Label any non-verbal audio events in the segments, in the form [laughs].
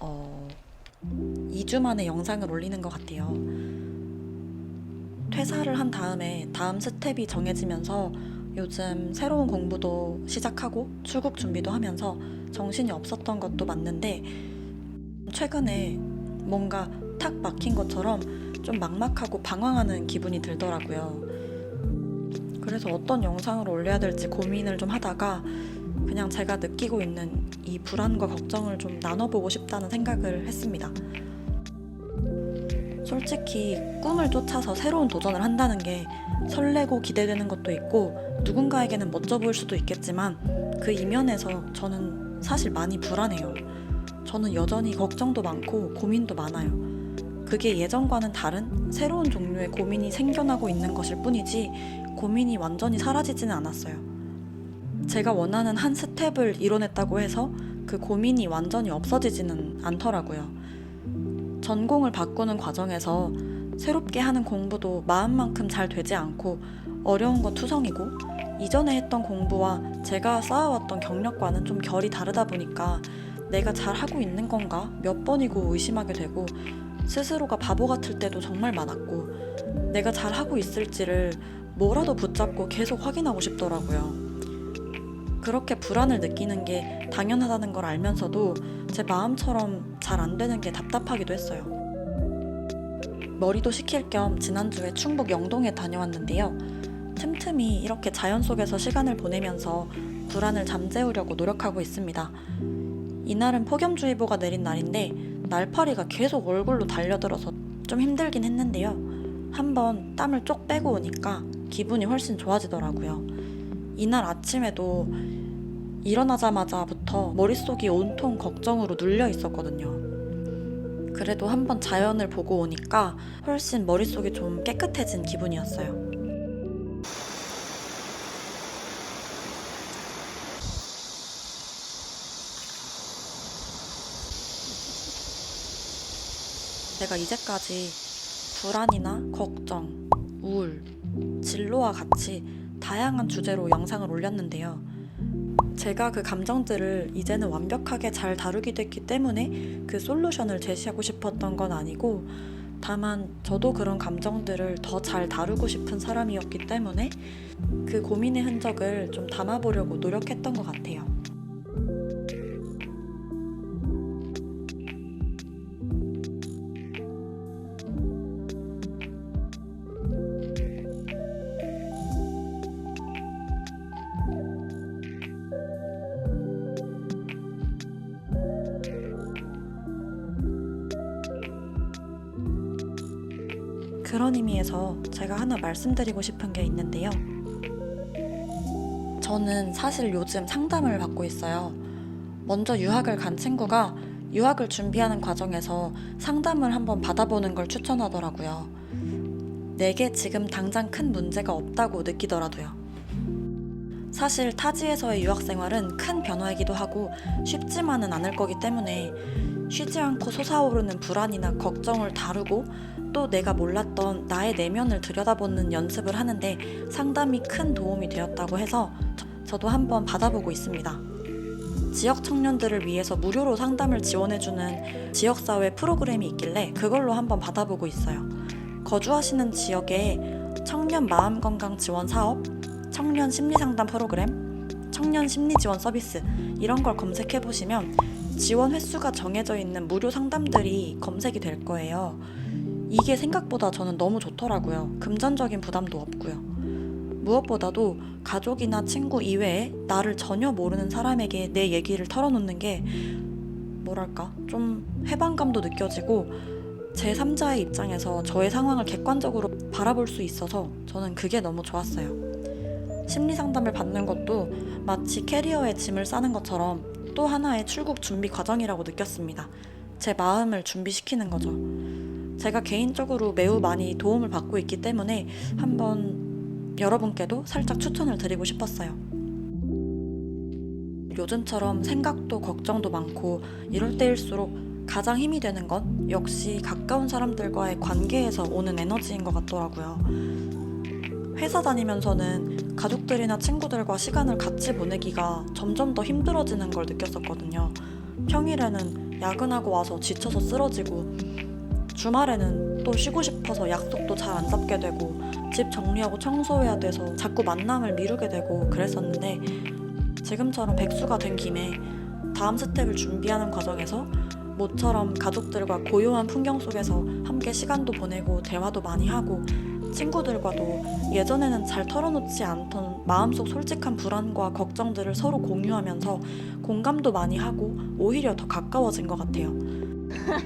어, 2주 만에 영상을 올리는 것 같아요. 퇴사를 한 다음에 다음 스텝이 정해지면서 요즘 새로운 공부도 시작하고 출국 준비도 하면서 정신이 없었던 것도 맞는데 최근에 뭔가 탁 막힌 것처럼 좀 막막하고 방황하는 기분이 들더라고요. 그래서 어떤 영상을 올려야 될지 고민을 좀 하다가 그냥 제가 느끼고 있는 이 불안과 걱정을 좀 나눠보고 싶다는 생각을 했습니다. 솔직히 꿈을 쫓아서 새로운 도전을 한다는 게 설레고 기대되는 것도 있고 누군가에게는 멋져 보일 수도 있겠지만 그 이면에서 저는 사실 많이 불안해요. 저는 여전히 걱정도 많고 고민도 많아요. 그게 예전과는 다른 새로운 종류의 고민이 생겨나고 있는 것일 뿐이지 고민이 완전히 사라지지는 않았어요. 제가 원하는 한 스텝을 이뤄냈다고 해서 그 고민이 완전히 없어지지는 않더라고요. 전공을 바꾸는 과정에서 새롭게 하는 공부도 마음만큼 잘 되지 않고 어려운 건 투성이고 이전에 했던 공부와 제가 쌓아왔던 경력과는 좀 결이 다르다 보니까 내가 잘 하고 있는 건가 몇 번이고 의심하게 되고 스스로가 바보 같을 때도 정말 많았고 내가 잘 하고 있을지를 뭐라도 붙잡고 계속 확인하고 싶더라고요. 그렇게 불안을 느끼는 게 당연하다는 걸 알면서도 제 마음처럼 잘 안 되는 게 답답하기도 했어요. 머리도 식힐 겸 지난주에 충북 영동에 다녀왔는데요. 틈틈이 이렇게 자연 속에서 시간을 보내면서 불안을 잠재우려고 노력하고 있습니다. 이날은 폭염주의보가 내린 날인데 날파리가 계속 얼굴로 달려들어서 좀 힘들긴 했는데요. 한번 땀을 쪽 빼고 오니까 기분이 훨씬 좋아지더라고요. 이날 아침에도 일어나자마자부터 머릿속이 온통 걱정으로 눌려 있었거든요. 그래도 한번 자연을 보고 오니까 훨씬 머릿속이 좀 깨끗해진 기분이었어요. 내가 이제까지 불안이나 걱정, 우울, 진로와 같이 다양한 주제로 영상을 올렸는데요. 제가 그 감정들을 이제는 완벽하게 잘 다루게 됐기 때문에 그 솔루션을 제시하고 싶었던 건 아니고 다만 저도 그런 감정들을 더 잘 다루고 싶은 사람이었기 때문에 그 고민의 흔적을 좀 담아보려고 노력했던 것 같아요. 그런 의미에서 제가 하나 말씀드리고 싶은 게 있는데요. 저는 사실 요즘 상담을 받고 있어요. 먼저 유학을 간 친구가 유학을 준비하는 과정에서 상담을 한번 받아보는 걸 추천하더라고요. 내게 지금 당장 큰 문제가 없다고 느끼더라도요. 사실 타지에서의 유학 생활은 큰 변화이기도 하고 쉽지만은 않을 거기 때문에 쉬지 않고 솟아오르는 불안이나 걱정을 다루고 또 내가 몰랐던 나의 내면을 들여다보는 연습을 하는데 상담이 큰 도움이 되었다고 해서 저- 저도 한번 받아보고 있습니다. 지역 청년들을 위해서 무료로 상담을 지원해주는 지역사회 프로그램이 있길래 그걸로 한번 받아보고 있어요. 거주하시는 지역에 청년 마음건강 지원 사업, 청년 심리상담 프로그램, 청년 심리 지원 서비스 이런 걸 검색해 보시면 지원 횟수가 정해져 있는 무료 상담들이 검색이 될 거예요. 이게 생각보다 저는 너무 좋더라고요. 금전적인 부담도 없고요. 무엇보다도 가족이나 친구 이외에 나를 전혀 모르는 사람에게 내 얘기를 털어놓는 게 뭐랄까 좀 해방감도 느껴지고 제 3자의 입장에서 저의 상황을 객관적으로 바라볼 수 있어서 저는 그게 너무 좋았어요. 심리 상담을 받는 것도 마치 캐리어에 짐을 싸는 것처럼 또 하나의 출국 준비 과정이라고 느꼈습니다. 제 마음을 준비시키는 거죠. 제가 개인적으로 매우 많이 도움을 받고 있기 때문에 한번 여러분께도 살짝 추천을 드리고 싶었어요. 요즘처럼 생각도 걱정도 많고 이럴 때일수록 가장 힘이 되는 건 역시 가까운 사람들과의 관계에서 오는 에너지인 것 같더라고요. 회사 다니면서는 가족들이나 친구들과 시간을 같이 보내기가 점점 더 힘들어지는 걸 느꼈었거든요. 평일에는 야근하고 와서 지쳐서 쓰러지고 주말에는 또 쉬고 싶어서 약속도 잘 안 잡게 되고 집 정리하고 청소해야 돼서 자꾸 만남을 미루게 되고 그랬었는데 지금처럼 백수가 된 김에 다음 스텝을 준비하는 과정에서 모처럼 가족들과 고요한 풍경 속에서 함께 시간도 보내고 대화도 많이 하고 친구들과도 예전에는 잘 털어놓지 않던 마음속 솔직한 불안과 걱정들을 서로 공유하면서 공감도 많이 하고 오히려 더 가까워진 것 같아요.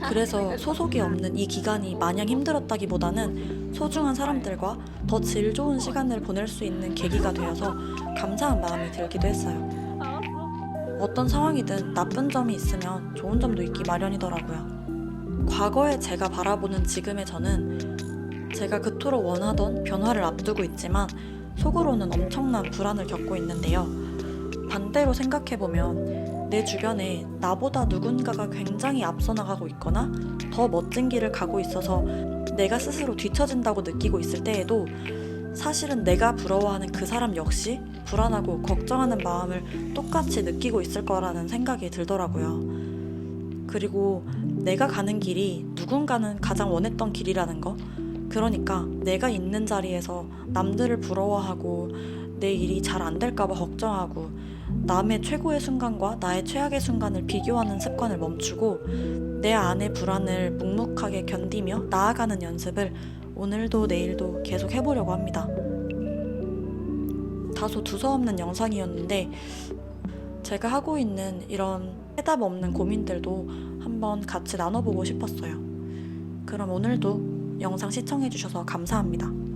그래서 [laughs] 소속이 없는 이 기간이 마냥 힘들었다기보다는 소중한 사람들과 더 질 좋은 시간을 보낼 수 있는 계기가 되어서 감사한 마음이 들기도 했어요. 어떤 상황이든 나쁜 점이 있으면 좋은 점도 있기 마련이더라고요. 과거에 제가 바라보는 지금의 저는 제가 그토록 원하던 변화를 앞두고 있지만 속으로는 엄청난 불안을 겪고 있는데요. 반대로 생각해보면 내 주변에 나보다 누군가가 굉장히 앞서 나가고 있거나 더 멋진 길을 가고 있어서 내가 스스로 뒤처진다고 느끼고 있을 때에도 사실은 내가 부러워하는 그 사람 역시 불안하고 걱정하는 마음을 똑같이 느끼고 있을 거라는 생각이 들더라고요. 그리고 내가 가는 길이 누군가는 가장 원했던 길이라는 거. 그러니까 내가 있는 자리에서 남들을 부러워하고 내 일이 잘 안 될까봐 걱정하고 남의 최고의 순간과 나의 최악의 순간을 비교하는 습관을 멈추고 내 안의 불안을 묵묵하게 견디며 나아가는 연습을 오늘도 내일도 계속 해보려고 합니다. 다소 두서없는 영상이었는데 제가 하고 있는 이런 해답 없는 고민들도 한번 같이 나눠보고 싶었어요. 그럼 오늘도 영상 시청해주셔서 감사합니다.